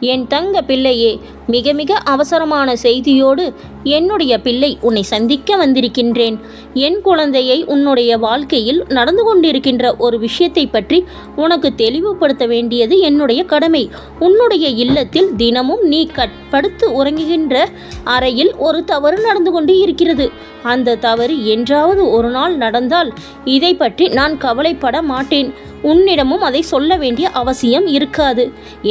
என் தங்க பிள்ளையே மிக மிக அவசரமான செய்தியோடு என்னுடைய பிள்ளை உன்னை சந்திக்க வந்திருக்கின்றேன். என் குழந்தையை உன்னுடைய வாழ்க்கையில் நடந்து கொண்டிருக்கின்ற ஒரு விஷயத்தை பற்றி உனக்கு தெளிவுபடுத்த வேண்டியது என்னுடைய கடமை. உன்னுடைய இல்லத்தில் தினமும் நீ கட்படுத்து உறங்குகின்ற அறையில் ஒரு தவறு நடந்து கொண்டு இருக்கிறது. அந்த தவறு என்றாவது ஒரு நாள் நடந்தால் இதை பற்றி நான் கவலைப்பட மாட்டேன். உன்னிடமும் அதை சொல்ல வேண்டிய அவசியம் இருக்காது.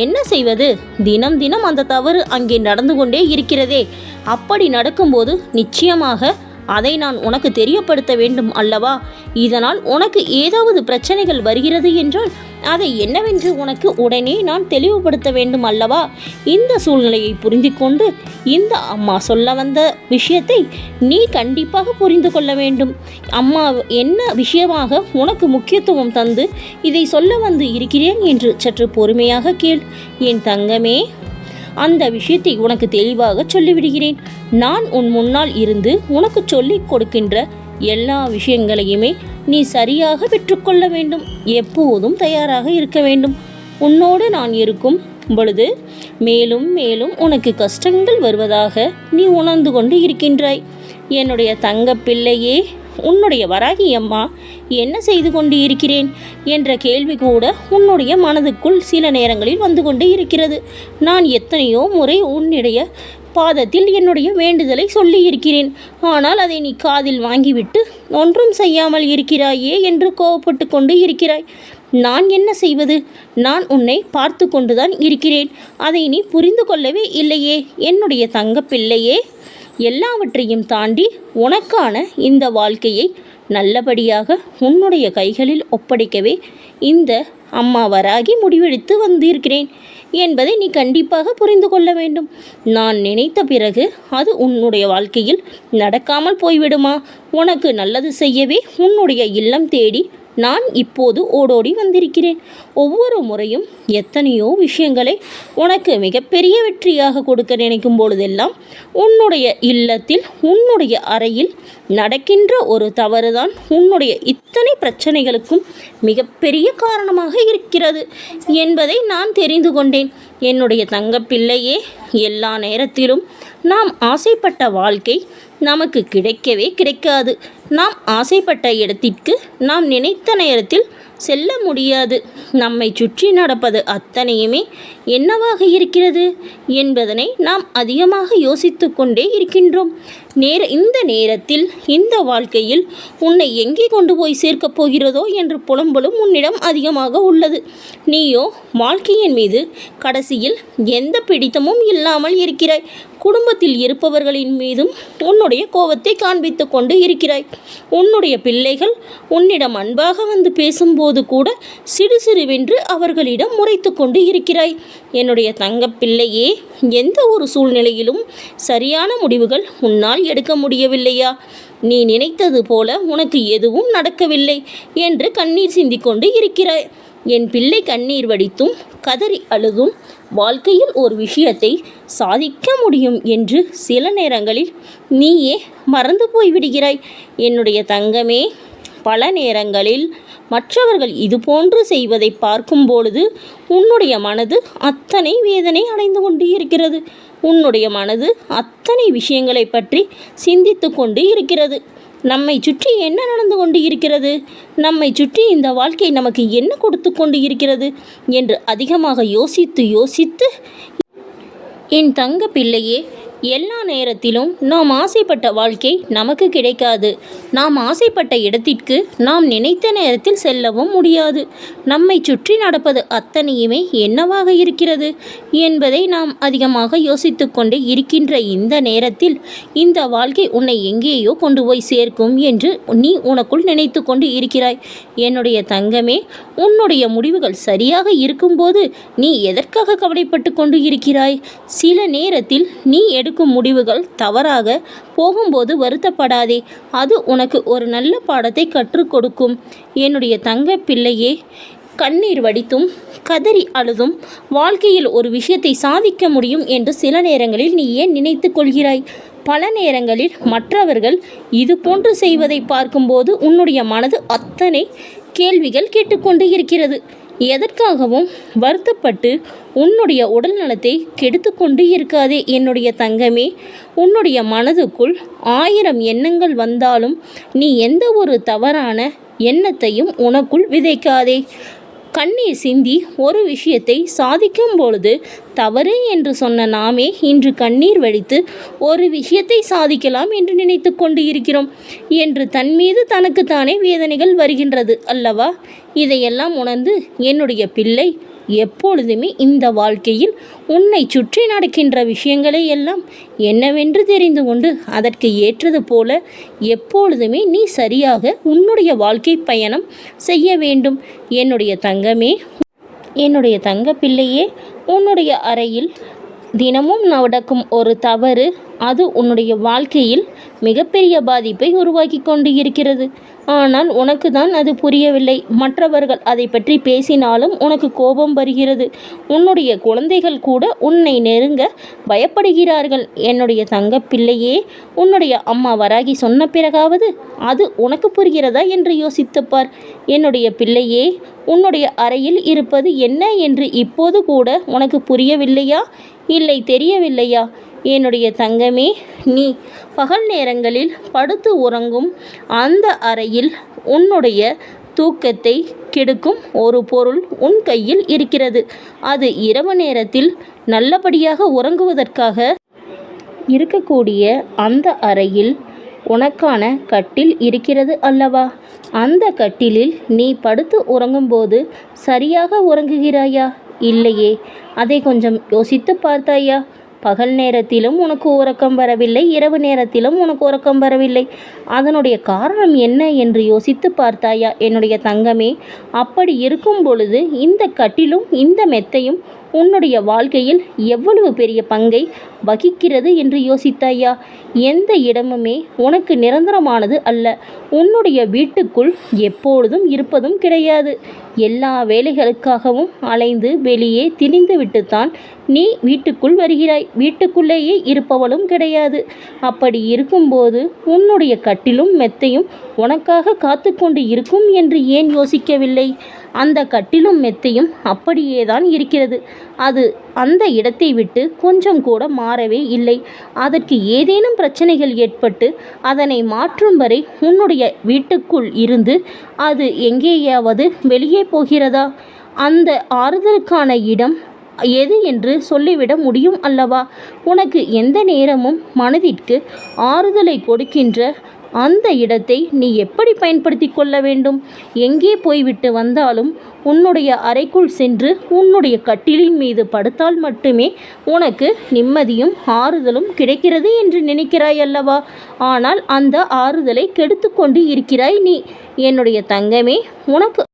என்ன செய்வது? தினம் தினம் அந்த தவறு அங்கே நடந்து கொண்டே இருக்கிறதே. அப்படி நடக்கும்போது நிச்சயமாக அதை நான் உனக்கு தெரியப்படுத்த வேண்டும் அல்லவா? இதனால் உனக்கு ஏதாவது பிரச்சனைகள் வருகிறது என்றால் அதை என்னவென்று உனக்கு உடனே நான் தெளிவுபடுத்த வேண்டும் அல்லவா? இந்த சூழ்நிலையை புரிந்து கொண்டு இந்த அம்மா சொல்ல வந்த விஷயத்தை நீ கண்டிப்பாக புரிந்து கொள்ள வேண்டும். அம்மா என்ன விஷயமாக உனக்கு முக்கியத்துவம் தந்து இதை சொல்ல வந்து இருக்கிறேன் என்று சற்று பொறுமையாக கேள். என் தங்கமே. அந்த விஷயத்தை உனக்கு தெளிவாக சொல்லிவிடுகிறேன். நான் உன் முன்னால் இருந்து உனக்கு சொல்லிக் கொடுக்கின்ற எல்லா விஷயங்களையுமே நீ சரியாக பெற்றுக்கொள்ள வேண்டும். எப்போதும் தயாராக இருக்க வேண்டும். உன்னோடு நான் இருக்கும் பொழுது மேலும் மேலும் உனக்கு கஷ்டங்கள் வருவதாக நீ உணர்ந்து கொண்டு இருக்கின்றாய். என்னுடைய தங்க பிள்ளையே உன்னுடைய வராகி அம்மா என்ன செய்து கொண்டு இருக்கிறேன்? என்ற கேள்வி கூட உன்னுடைய மனதுக்குள் சில நேரங்களில் வந்து கொண்டு இருக்கிறது. நான் எத்தனையோ முறை உன்னுடைய பாதத்தில் என்னுடைய வேண்டுதலை சொல்லி இருக்கிறேன். ஆனால் அதை நீ காதில் வாங்கிவிட்டு ஒன்றும் செய்யாமல் இருக்கிறாயே என்று கோவப்பட்டு கொண்டு இருக்கிறாய். நான் என்ன செய்வது? நான் உன்னை பார்த்து கொண்டுதான் இருக்கிறேன். அதை நீ புரிந்து கொள்ளவே இல்லையே. என்னுடைய தங்கப்பிள்ளையே எல்லாவற்றையும் தாண்டி உனக்கான இந்த வாழ்க்கையை நல்லபடியாக உன்னுடைய கைகளில் ஒப்படைக்கவே இந்த அம்மா வராகி முடிவெடுத்து வந்திருக்கிறேன் என்பதை நீ கண்டிப்பாக புரிந்து கொள்ள வேண்டும். நான் நினைத்த பிறகு அது உன்னுடைய வாழ்க்கையில் நடக்காமல் போய்விடுமா? உனக்கு நல்லது செய்யவே உன்னுடைய இல்லம் தேடி நான் இப்போது ஓடோடி வந்திருக்கிறேன். ஒவ்வொரு முறையும் எத்தனையோ விஷயங்களை உனக்கு மிகப்பெரிய வெற்றியாக கொடுக்க நினைக்கும் பொழுதெல்லாம் உன்னுடைய இல்லத்தில் உன்னுடைய அறையில் நடக்கின்ற ஒரு தவறுதான் உன்னுடைய இத்தனை பிரச்சனைகளுக்கும் மிகப்பெரிய காரணமாக இருக்கிறது என்பதை நான் தெரிந்து கொண்டேன். என்னுடைய தங்கப்பிள்ளையே எல்லா நேரத்திலும் நாம் ஆசைப்பட்ட வாழ்க்கை நமக்கு கிடைக்கவே கிடைக்காது. நாம் ஆசைப்பட்ட இடத்திற்கு நாம் நினைத்த நேரத்தில் செல்ல முடியாது. நம்மை சுற்றி நடப்பது அத்தனையுமே என்னவாக இருக்கிறது என்பதனை நாம் அதிகமாக யோசித்து கொண்டே இருக்கின்றோம். நேர இந்த நேரத்தில் இந்த வாழ்க்கையில் உன்னை எங்கே கொண்டு போய் சேர்க்கப் போகிறதோ என்று புலம்பலும் உன்னிடம் அதிகமாக உள்ளது. நீயோ வாழ்க்கையின் மீது கடைசியில் எந்த பிடித்தமும் இல்லாமல் இருக்கிறாய். குடும்பத்தில் இருப்பவர்களின் மீதும் உன்னுடைய கோபத்தை காண்பித்து கொண்டு இருக்கிறாய். உன்னுடைய பிள்ளைகள் உன்னிடம் அன்பாக வந்து பேசும்போது கூட சிறு சிறுவென்று அவர்களிடம் முறைத்து கொண்டு இருக்கிறாய். என்னுடைய தங்கப்பிள்ளையே எந்த ஒரு சூழ்நிலையிலும் சரியான முடிவுகள் உன்னால் எடுக்க முடியவில்லையா? நீ நினைத்தது போல உனக்கு எதுவும் நடக்கவில்லை என்று கண்ணீர் சிந்திக்கொண்டு இருக்கிறாய். என் பிள்ளை கண்ணீர் வடித்தும் கதறி அழுதும் வாழ்க்கையில் ஒரு விஷயத்தை சாதிக்க முடியும் என்று சில நேரங்களில் நீயே மறந்து போய்விடுகிறாய். என்னுடைய தங்கமே பல நேரங்களில் மற்றவர்கள் இதுபோன்று செய்வதை பார்க்கும் பொழுது உன்னுடைய மனது அத்தனை வேதனை அடைந்து கொண்டு இருக்கிறது உன்னுடைய மனது அத்தனை விஷயங்களை பற்றி சிந்தித்து கொண்டு இருக்கிறது. நம்மை சுற்றி என்ன நடந்து கொண்டு இருக்கிறது நம்மை சுற்றி இந்த வாழ்க்கை நமக்கு என்ன கொடுத்து கொண்டு இருக்கிறது என்று அதிகமாக யோசித்து யோசித்து என் தங்க பிள்ளையே எல்லா நேரத்திலும் நாம் ஆசைப்பட்ட வாழ்க்கை நமக்கு கிடைக்காது. நாம் ஆசைப்பட்ட இடத்திற்கு நாம் நினைத்த நேரத்தில் செல்லவும் முடியாது. நம்மை சுற்றி நடப்பது அத்தனையுமே என்னவாக இருக்கிறது என்பதை நாம் அதிகமாக யோசித்து கொண்டே இருக்கின்ற இந்த நேரத்தில் இந்த வாழ்க்கை உன்னை எங்கேயோ கொண்டு போய் சேர்க்கும் என்று நீ உனக்குள் நினைத்து கொண்டு இருக்கிறாய். என்னுடைய தங்கமே உன்னுடைய முடிவுகள் சரியாக இருக்கும்போது நீ எதற்காக கவலைப்பட்டு கொண்டு இருக்கிறாய்? சில நேரத்தில் நீ எடுக்கும் முடிவுகள் தவறாக போகும்போது வருத்தப்படாதே. அது உனக்கு ஒரு நல்ல பாடத்தை கற்றுக் கொடுக்கும். என்னுடைய தங்க பிள்ளையே கண்ணீர் வடித்தும் கதறி அழுதும் வாழ்க்கையில் ஒரு விஷயத்தை சாதிக்க முடியும் என்று சில நேரங்களில் நீ ஏன் நினைத்து கொள்கிறாய்? பல நேரங்களில் மற்றவர்கள் இது போன்று செய்வதை பார்க்கும்போது உன்னுடைய மனது அத்தனை கேள்விகள் கேட்டுக்கொண்டு இருக்கிறது. எதற்காகவும் வருத்தப்பட்டு உன்னுடைய உடல் நலத்தை கெடுத்து கொண்டு இருக்காதே என்னுடைய தங்கமே. உன்னுடைய மனதுக்குள் ஆயிரம் எண்ணங்கள் வந்தாலும் நீ எந்த ஒரு தவறான எண்ணத்தையும் உனக்குள் விதைக்காதே. கண்ணீர் சிந்தி ஒரு விஷயத்தை சாதிக்கும் பொழுது தவறு என்று சொன்ன நாமே இன்று கண்ணீர் வடித்து ஒரு விஷயத்தை சாதிக்கலாம் என்று நினைத்து கொண்டு இருக்கிறோம் என்று தன் மீது தனக்குத்தானே வேதனைகள் வருகின்றது அல்லவா? இதையெல்லாம் உணர்ந்து என்னுடைய பிள்ளை எப்பொழுதுமே இந்த வாழ்க்கையில் உன்னை சுற்றி நடக்கின்ற விஷயங்களை எல்லாம் என்னவென்று தெரிந்து கொண்டு அதற்கு ஏற்றது போல எப்பொழுதுமே நீ சரியாக உன்னுடைய வாழ்க்கை பயணம் செய்ய வேண்டும். என்னுடைய தங்கமே என்னுடைய தங்க பிள்ளையே உன்னுடைய அறையில் தினமும் நடக்கும் ஒரு தவறு அது உன்னுடைய வாழ்க்கையில் மிகப்பெரிய பாதிப்பை உருவாக்கி கொண்டு இருக்கிறது. ஆனால் உனக்கு தான் அது புரியவில்லை. மற்றவர்கள் அதை பற்றி பேசினாலும் உனக்கு கோபம் வருகிறது. உன்னுடைய குழந்தைகள் கூட உன்னை நெருங்க பயப்படுகிறார்கள். என்னுடைய தங்க பிள்ளையே உன்னுடைய அம்மா வராகி சொன்ன பிறகாவது அது உனக்கு புரிகிறதா என்று யோசித்துப்பார். என்னுடைய பிள்ளையே உன்னுடைய அறையில் இருப்பது என்ன என்று இப்போது கூட உனக்கு புரியவில்லையா? இல்லை தெரியவில்லையா? என்னுடைய தங்கமே நீ பகல் நேரங்களில் படுத்து உறங்கும் அந்த அறையில் உன்னுடைய தூக்கத்தை கெடுக்கும் ஒரு பொருள் உன் கையில் இருக்கிறது. அது இரவு நேரத்தில் நல்லபடியாக உறங்குவதற்காக இருக்கக்கூடிய அந்த அறையில் உனக்கான கட்டில் இருக்கிறது அல்லவா? அந்த கட்டிலில் நீ படுத்து உறங்கும்போது சரியாக உறங்குகிறாயா? இல்லையே. அதை கொஞ்சம் யோசித்து பார்த்தாயா? பகல் நேரத்திலும் உனக்கு உறக்கம் வரவில்லை இரவு நேரத்திலும் உனக்கு உறக்கம் வரவில்லை. அதனுடைய காரணம் என்ன என்று யோசித்து பார்த்தாயா? என்னுடைய தங்கமே அப்படி இருக்கும் பொழுது இந்த கட்டிலும் இந்த மெத்தையும் உன்னுடைய வாழ்க்கையில் எவ்வளவு பெரிய பங்கை வகிக்கிறது என்று யோசித்தாயா? எந்த இடமுமே உனக்கு நிரந்தரமானது அல்ல. உன்னுடைய வீட்டுக்குள் எப்பொழுதும் இருப்பதும் கிடையாது. எல்லா வேலைகளுக்காகவும் அலைந்து வெளியே திரிந்துவிட்டுத்தான் நீ வீட்டுக்குள் வருகிறாய். வீட்டுக்குள்ளேயே இருப்பவளும் கிடையாது. அப்படி இருக்கும்போது உன்னுடைய கட்டிலும் மெத்தையும் உனக்காக காத்து கொண்டு இருக்கும் என்று ஏன் யோசிக்கவில்லை? அந்த கட்டிலும் மெத்தையும் அப்படியே தான் இருக்கிறது. அது அந்த இடத்தை விட்டு கொஞ்சம் கூட மாறவே இல்லை. அதற்கு ஏதேனும் பிரச்சனைகள் ஏற்பட்டு அதனை மாற்றும் வரை உன்னுடைய வீட்டுக்குள் இருந்து அது எங்கேயாவது வெளியே போகிறதா? அந்த ஆறுதலுக்கான இடம் எது என்று சொல்லிவிட முடியும் அல்லவா? உனக்கு எந்த நேரமும் மனதிற்கு ஆறுதலை கொடுக்கின்ற அந்த இடத்தை நீ எப்படி பயன்படுத்தி கொள்ள வேண்டும்? எங்கே போய்விட்டு வந்தாலும் உன்னுடைய அறைக்குள் சென்று உன்னுடைய கட்டிலின் மீது படுத்தால் மட்டுமே உனக்கு நிம்மதியும் ஆறுதலும் கிடைக்கிறது என்று நினைக்கிறாய் அல்லவா? ஆனால் அந்த ஆறுதலை கெடுத்து கொண்டு இருக்கிறாய் நீ. என்னுடைய தங்கமே உனக்கு